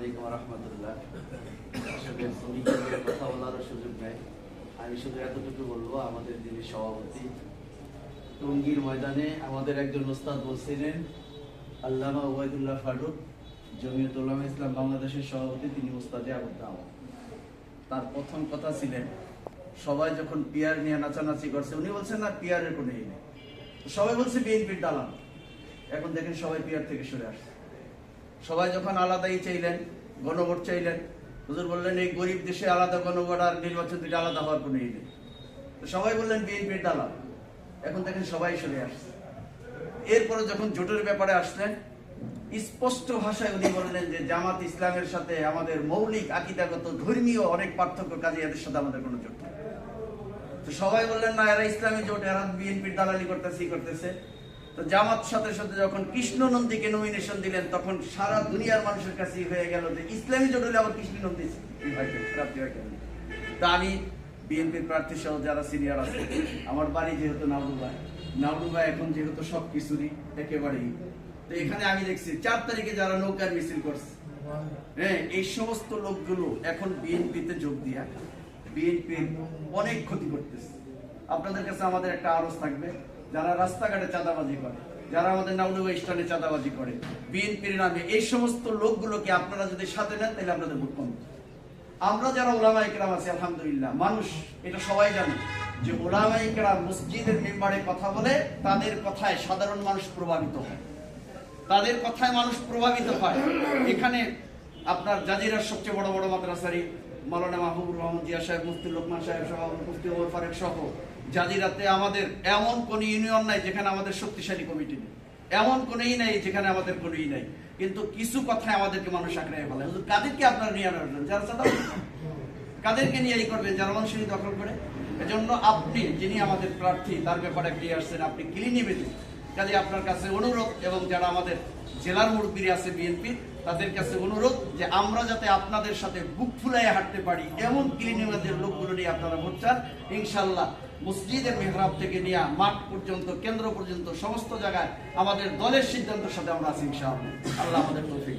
আলাইকুম রহমতুল্লাহ। কথা বলারও সুযোগ নেই। আমি শুধু এতটুকু বলব, আমাদের যিনি সভাপতি টঙ্গীর ময়দানে আমাদের একজন ওস্তাদ বলছিলেন, আল্লামা ওবায়দুল্লাহ ফারুক, জমিয়ত উলামা ইসলাম বাংলাদেশের সভাপতি, তিনি ওস্তাদে আবদ্ধ তার প্রথম কথা ছিলেন, সবাই যখন পিয়ার নিয়ে নাচানাচি করছে, উনি বলছেন, না, পিয়ারের কোনো ই নেই। সবাই বলছে, বিএনপির দালাল। এখন দেখেন সবাই পিয়ার থেকে সরে আসছে। সবাই যখন আলাদাই চাইলেন, গণভোট চাইলেন, হুজুর বললেন, এই গরিব দেশে আলাদা গণভোট আর নির্বাচন থেকে আলাদা হওয়ার কোনো ই নেই। তো সবাই বললেন বিএনপির দালাল। এখন দেখেন সবাই সরে আসছে। এরপরে যখন জোটের ব্যাপারে আসলেন, স্পষ্ট ভাষায় উনি বললেন যে, জামাত ইসলামের সাথে আমাদের মৌলিক, আকিদাগত, ধর্মীয় অনেক পার্থক্য কাজে এদের সাথে আমাদের কোনো জোট নেই। তো সবাই বললেন, না, এরা ইসলামী জোট, এরা বিএনপির দালালি করতেছে করতেছে। তো জামাত সাথে সাথে যখন কৃষ্ণ নন্দীকে নমিনেশন দিলেন, তখন সারা দুনিয়ার মানুষের কাছে হয়ে গেল যে ইসলামী জোট হলে আবার কৃষ্ণ নন্দী প্রাপ্তি হয় কেন? তা আমি বিএনপির প্রার্থী সহ যারা সিনিয়র আছে, আমার বাড়ি যেহেতু নাউডুবা নাউডুবা এখন যেহেতু সব কিছুরই একেবারেই। তো এখানে আমি দেখছি, চার তারিখে যারা নৌকার মিছিল করছে হ্যাঁ এই সমস্ত লোকগুলো এখন বিএনপিতে যোগ দিয়া বিএনপির অনেক ক্ষতি করতেছে। আপনাদের কাছে আমাদের একটা আরজ থাকবে যারা রাস্তাঘাটে চাঁদাবাজি করে, যারা আমাদের নাউডুবা স্টানে চাঁদাবাজি করে, বিএনপির নামে এই সমস্ত লোকগুলোকে আপনারা যদি সাথে নেন, তাহলে আপনাদের ভোট কমবে আমরা যারা ওলামা ইকরাম আছি, আলহামদুলিল্লাহ, মানুষ, এটা সবাই জানে যে ওলামা ইকরাম মসজিদের মেম্বারে কথা বলে, তাদের কথায় সাধারণ মানুষ প্রভাবিত হয়। তাদের কথায় মানুষ প্রভাবিত হয়। এখানে আপনার জাজিরার সবচেয়ে বড় বড় মাদ্রাসারি মালানা মাহবুবুর রহমান জিয়া সাহেব, মুফতি লোকমান সাহেব সহ, মুফতি ওমর ফারেক সহ, জাজিরাতে আমাদের এমন কোন ইউনিয়ন নাই যেখানে আমাদের শক্তিশালী কমিটি নেই। এমন কোন ই নাই যেখানে আমাদের কোনো ই নাই। কিন্তু কিছু কথায় আমাদেরকে মানুষ আঁকড়াই ফেলে। হুজুর, কাদেরকে আপনারা নিয়ে আসবেন যারা চাঁদা কাদেরকে নিয়ে এই করবেন? যারা মানুষের দখল করে? এজন্য আপনি, যিনি আমাদের প্রার্থী, তার ব্যাপারে ক্লিয়ার আসছেন আপনি ক্লিন নিবেদিত কাজে আপনার কাছে অনুরোধ এবং যারা আমাদের জেলার মুরব্বী আছে বিএনপির তাদের কাছে অনুরোধ যে আমরা যাতে আপনাদের সাথে বুক ফুলাইয়ে হাঁটতে পারি, এমন ক্লিনিমাদের লোকগুলো নিয়ে আপনারা ভোট চান ইনশাল্লাহ মসজিদের মেহরাব থেকে নিয়ে মাঠ পর্যন্ত, কেন্দ্র পর্যন্ত, সমস্ত জায়গায় আমাদের দলের সিদ্ধান্তের সাথে আমরা আছি ইনশাআল্লাহ আল্লাহ আমাদের তৌফিক।